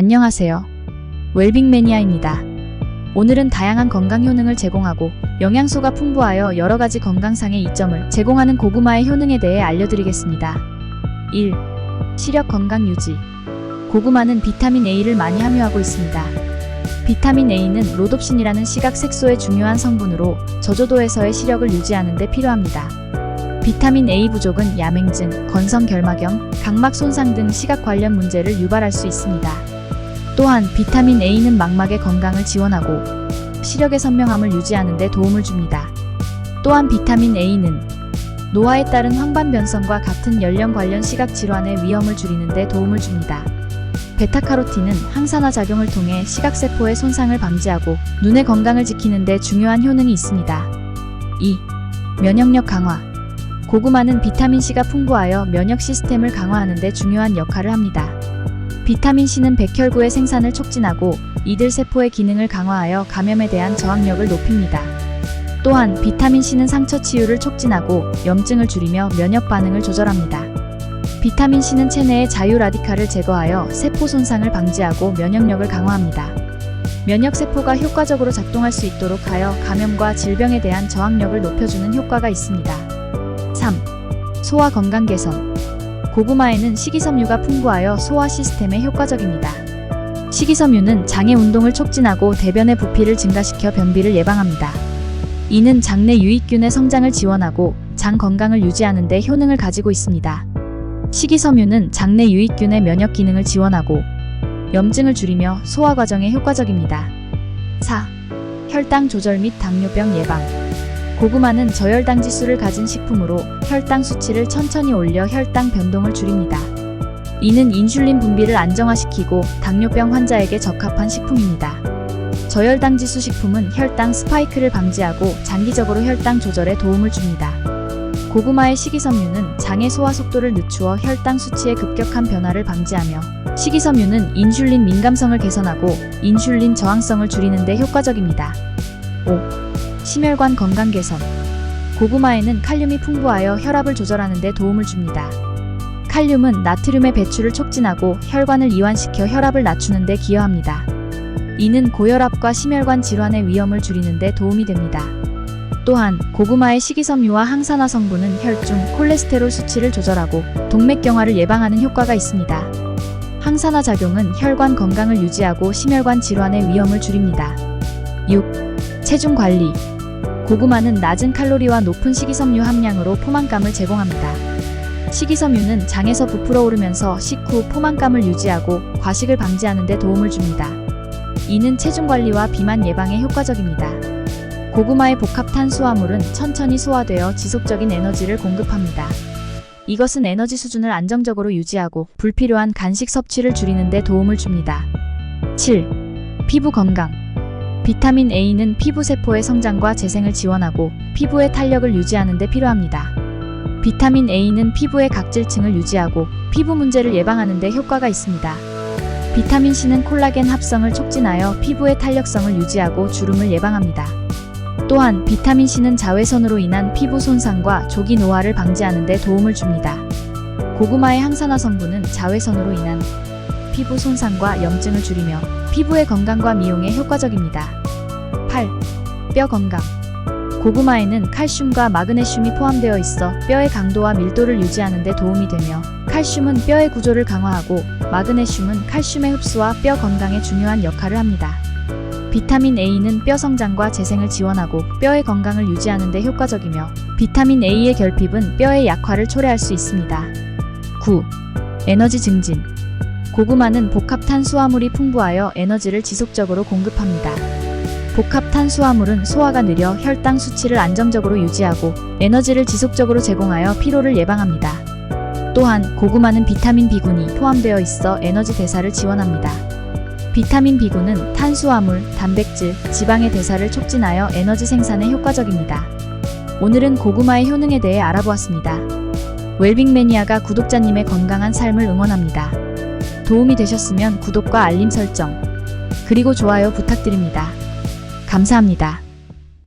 안녕하세요. 웰빙 매니아입니다. 오늘은 다양한 건강 효능을 제공하고 영양소가 풍부하여 여러 가지 건강상의 이점을 제공하는 고구마의 효능에 대해 알려드리겠습니다. 1. 시력 건강 유지. 고구마는 비타민 A를 많이 함유하고 있습니다. 비타민 A는 로놉신이라는 시각 색소의 중요한 성분으로 저조도에서의 시력을 유지하는 데 필요합니다. 비타민 A 부족은 야맹증, 건성 결막염, 각막 손상 등 시각 관련 문제를 유발할 수 있습니다. 또한 비타민 A는 망막의 건강을 지원하고 시력의 선명함을 유지하는 데 도움을 줍니다. 또한 비타민 A는 노화에 따른 황반 변성과 같은 연령 관련 시각 질환의 위험을 줄이는 데 도움을 줍니다. 베타카로틴은 항산화 작용을 통해 시각세포의 손상을 방지하고 눈의 건강을 지키는 데 중요한 효능이 있습니다. 2. 면역력 강화. 고구마는 비타민C가 풍부하여 면역 시스템을 강화하는 데 중요한 역할을 합니다. 비타민C는 백혈구의 생산을 촉진하고 이들 세포의 기능을 강화하여 감염에 대한 저항력을 높입니다. 또한 비타민C는 상처 치유를 촉진하고 염증을 줄이며 면역 반응을 조절합니다. 비타민C는 체내의 자유 라디칼을 제거하여 세포 손상을 방지하고 면역력을 강화합니다. 면역 세포가 효과적으로 작동할 수 있도록 하여 감염과 질병에 대한 저항력을 높여주는 효과가 있습니다. 3. 소화 건강 개선. 고구마에는 식이섬유가 풍부하여 소화 시스템에 효과적입니다. 식이섬유는 장의 운동을 촉진하고 대변의 부피를 증가시켜 변비를 예방합니다. 이는 장내 유익균의 성장을 지원하고 장 건강을 유지하는 데 효능을 가지고 있습니다. 식이섬유는 장내 유익균의 면역 기능을 지원하고 염증을 줄이며 소화 과정에 효과적입니다. 4. 혈당 조절 및 당뇨병 예방. 고구마는 저혈당 지수를 가진 식품으로 혈당 수치를 천천히 올려 혈당 변동을 줄입니다. 이는 인슐린 분비를 안정화시키고 당뇨병 환자에게 적합한 식품입니다. 저혈당 지수 식품은 혈당 스파이크를 방지하고 장기적으로 혈당 조절에 도움을 줍니다. 고구마의 식이섬유는 장의 소화 속도를 늦추어 혈당 수치의 급격한 변화를 방지하며 식이섬유는 인슐린 민감성을 개선하고 인슐린 저항성을 줄이는 데 효과적입니다. 5. 심혈관 건강 개선. 고구마에는 칼륨이 풍부하여 혈압을 조절하는 데 도움을 줍니다. 칼륨은 나트륨의 배출을 촉진하고 혈관을 이완시켜 혈압을 낮추는 데 기여합니다. 이는 고혈압과 심혈관 질환의 위험을 줄이는 데 도움이 됩니다. 또한 고구마의 식이섬유와 항산화 성분은 혈중 콜레스테롤 수치를 조절하고 동맥경화를 예방하는 효과가 있습니다. 항산화 작용은 혈관 건강을 유지하고 심혈관 질환의 위험을 줄입니다. 6. 체중 관리. 고구마는 낮은 칼로리와 높은 식이섬유 함량으로 포만감을 제공합니다. 식이섬유는 장에서 부풀어 오르면서 식후 포만감을 유지하고 과식을 방지하는 데 도움을 줍니다. 이는 체중 관리와 비만 예방에 효과적입니다. 고구마의 복합 탄수화물은 천천히 소화되어 지속적인 에너지를 공급합니다. 이것은 에너지 수준을 안정적으로 유지하고 불필요한 간식 섭취를 줄이는 데 도움을 줍니다. 7. 피부 건강. 비타민 A는 피부 세포의 성장과 재생을 지원하고 피부의 탄력을 유지하는 데 필요합니다. 비타민 A는 피부의 각질층을 유지하고 피부 문제를 예방하는 데 효과가 있습니다. 비타민 C는 콜라겐 합성을 촉진하여 피부의 탄력성을 유지하고 주름을 예방합니다. 또한 비타민 C는 자외선으로 인한 피부 손상과 조기 노화를 방지하는 데 도움을 줍니다. 고구마의 항산화 성분은 자외선으로 인한 피부 손상과 염증을 줄이며 피부의 건강과 미용에 효과적입니다. 8. 뼈 건강. 고구마에는 칼슘과 마그네슘이 포함되어 있어 뼈의 강도와 밀도를 유지하는 데 도움이 되며 칼슘은 뼈의 구조를 강화하고 마그네슘은 칼슘의 흡수와 뼈 건강에 중요한 역할을 합니다. 비타민 A는 뼈 성장과 재생을 지원하고 뼈의 건강을 유지하는 데 효과적이며 비타민 A의 결핍은 뼈의 약화를 초래할 수 있습니다. 9. 에너지 증진. 고구마는 복합 탄수화물이 풍부하여 에너지를 지속적으로 공급합니다. 복합 탄수화물은 소화가 느려 혈당 수치를 안정적으로 유지하고 에너지를 지속적으로 제공하여 피로를 예방합니다. 또한 고구마는 비타민 B군이 포함되어 있어 에너지 대사를 지원합니다. 비타민 B군은 탄수화물, 단백질, 지방의 대사를 촉진하여 에너지 생산에 효과적입니다. 오늘은 고구마의 효능에 대해 알아보았습니다. 웰빙 매니아가 구독자님의 건강한 삶을 응원합니다. 도움이 되셨으면 구독과 알림 설정, 그리고 좋아요 부탁드립니다. 감사합니다.